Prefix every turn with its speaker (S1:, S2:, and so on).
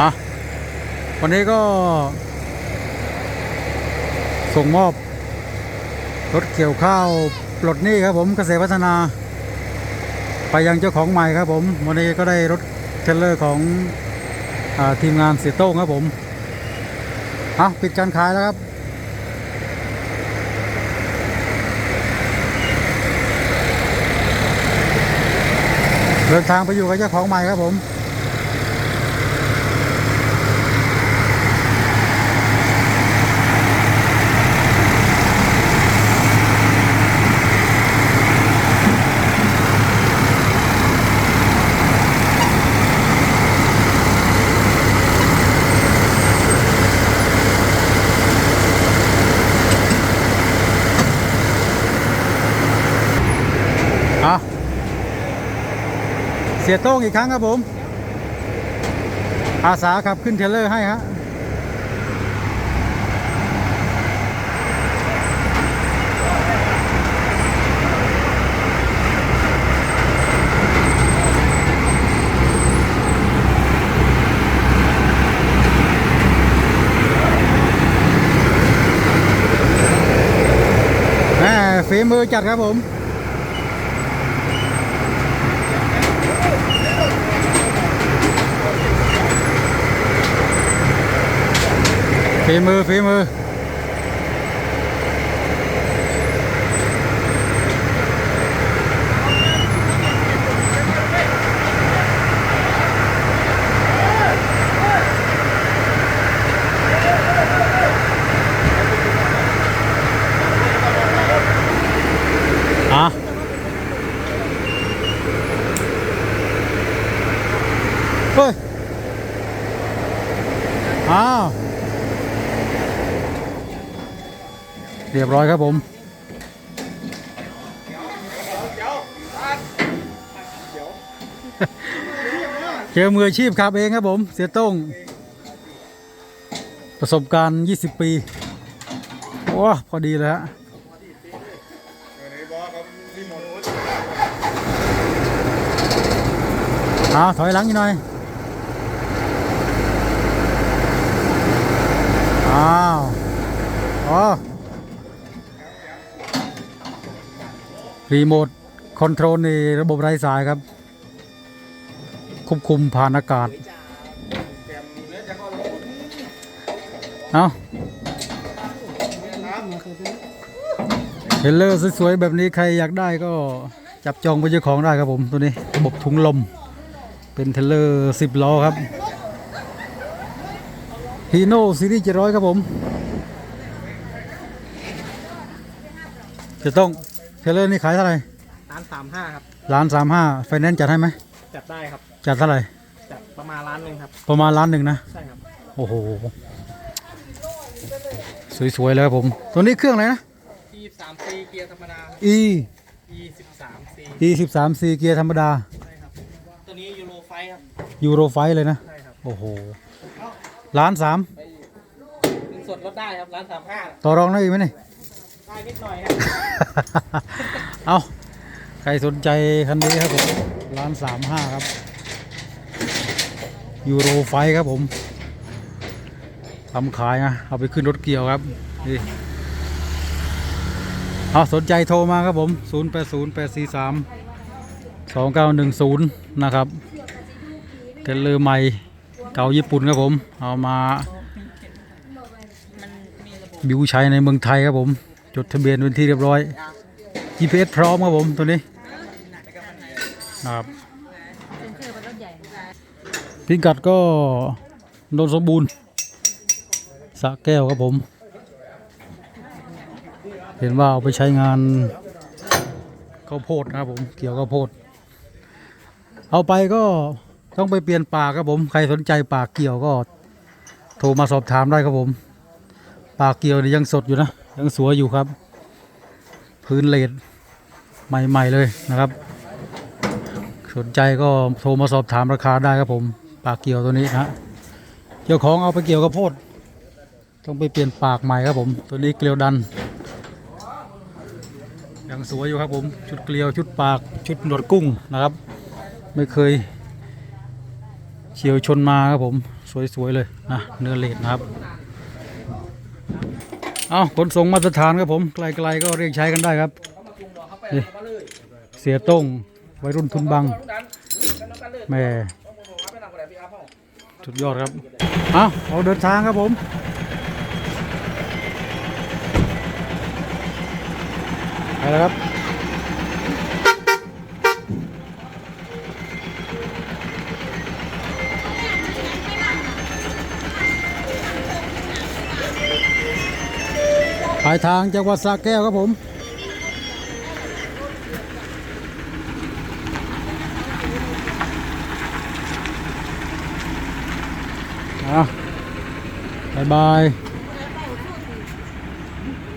S1: อะวันนี้ก็ ส่งมอบ รถเกี่ยวข้าวปลดหนี้ครับผมเกษตรพัฒนา ไปยังเจ้าของใหม่ครับผม วันนี้ก็ได้รถเทลเลอร์ของอทีมงานเสียโต้งครับผมอะปิดการขายแล้วครับเดินทางไปอยู่กับเจ้าของใหม่ครับผม เสียโต้งอีกครั้งครับผม อาสาขับขึ้นเทเลอร์ให้ฮะฝีมือจัดครับผม ฝีมือฝีมืออะเฮ้ยอ้าว เรียบร้อยครับผมเจอมืออาชีพครับเองครับผม เสียต้ง ประสบการณ์ 20 ปี โอ้พอดีเลยฮะเอาถอยหลังอีกหน่อย อ้าวอ๋อ รีโมทคอนโทรลในระบบไร้สายครับ ควบคุมผ่านอากาศ เอาเทรลเลอร์สวยๆแบบนี้ใครอยากได้ก็จับจองไปนเจ้าของได้ครับผมตัวนี้ระบบถุงลม เป็นเทเลอร์10ล้อครับฮีโน่ซีรีส์700ครับผม จะต้อง เทรลเลอร์นี่ขายเท่าไหร่
S2: ร้านสามห้าครับ
S1: ล้านสามห้าไฟแนนซ์จัดให้ไหม
S2: จัดได้ครับ
S1: จัดเท่าไหร่
S2: จัดประมาณร้านหนึ่งครับ
S1: ประมาณล้านหนึ่งนะ
S2: ใช่ครับ
S1: โอ้โห สวยๆเลยครับผม ตัวนี้เครื่องอะไรนะ
S2: E สามซีเกียร์ธรรมดา
S1: E
S2: E สิบสามซี
S1: E 1 3 4เกียร์ธรรมดา
S2: ใช่ครับ ตัวนี้ยูโรไฟครับ
S1: ยูโรไฟเลยนะ
S2: ใช่ครับ
S1: โอ้โหล้านสาม
S2: เงินสดลดได้ครับร้านสามห้า
S1: ต่อรองได้อีกไหมเนี่ย
S2: ได้นิดหน่อยครับ
S1: เอาใครสนใจคันนี้ครับผมล้านสามห้าครับ ยูโรไฟครับผมทำขายนะเอาไปขึ้นรถเกี่ยวครับนี่เอาสนใจโทรมาครับผม 0 8 0 8 4 3 2 9 1 0 นะครับเทรลเลอร์ใหม่เก่าญี่ปุ่นครับผม เอามาบิวใช้ในเมืองไทยครับผม จดทะเบียนเป็นที่เรียบร้อย GPS พร้อมครับผมตัวนี้ครับพิกัดก็โดนสมบูรณ์สะแก้วครับผม เห็นว่าเอาไปใช้งานข้าวโพดนะครับผมเกี่ยวข้าวโพด เอาไปก็ต้องไปเปลี่ยนปากครับผม ใครสนใจปากเกี่ยวก็โทรมาสอบถามได้ครับผม ปากเกียวนี่ยังสดอยู่นะ ยังสวยอยู่ครับ พื้นเลดใหม่ ๆ เลยนะครับ สนใจก็โทรมาสอบถามราคาได้ครับผมปากเกียวตัวนี้นะฮะเจ้าของเอาไปเกี่ยวกับโพด ต้องไปเปลี่ยนปากใหม่ครับผม ตัวนี้เกลียวดัน ยังสวยอยู่ครับผม ชุดเกลียวชุดปากชุดหนวดกุ้งนะครับ ไม่เคยเฉียวชนมาครับผม สวยๆเลยนะเนื้อเลดนะครับ เอาขนส่งมาตรฐานครับผม ไกลๆก็เรียกใช้กันได้ครับ เสียต้งวัยรุ่นทุนบังแม่สุดยอดครับ เอาเอาเดินทางครับผมไปแล้วครับ ปลายทางจังหวัดสระแก้วครับผม อะบายบาย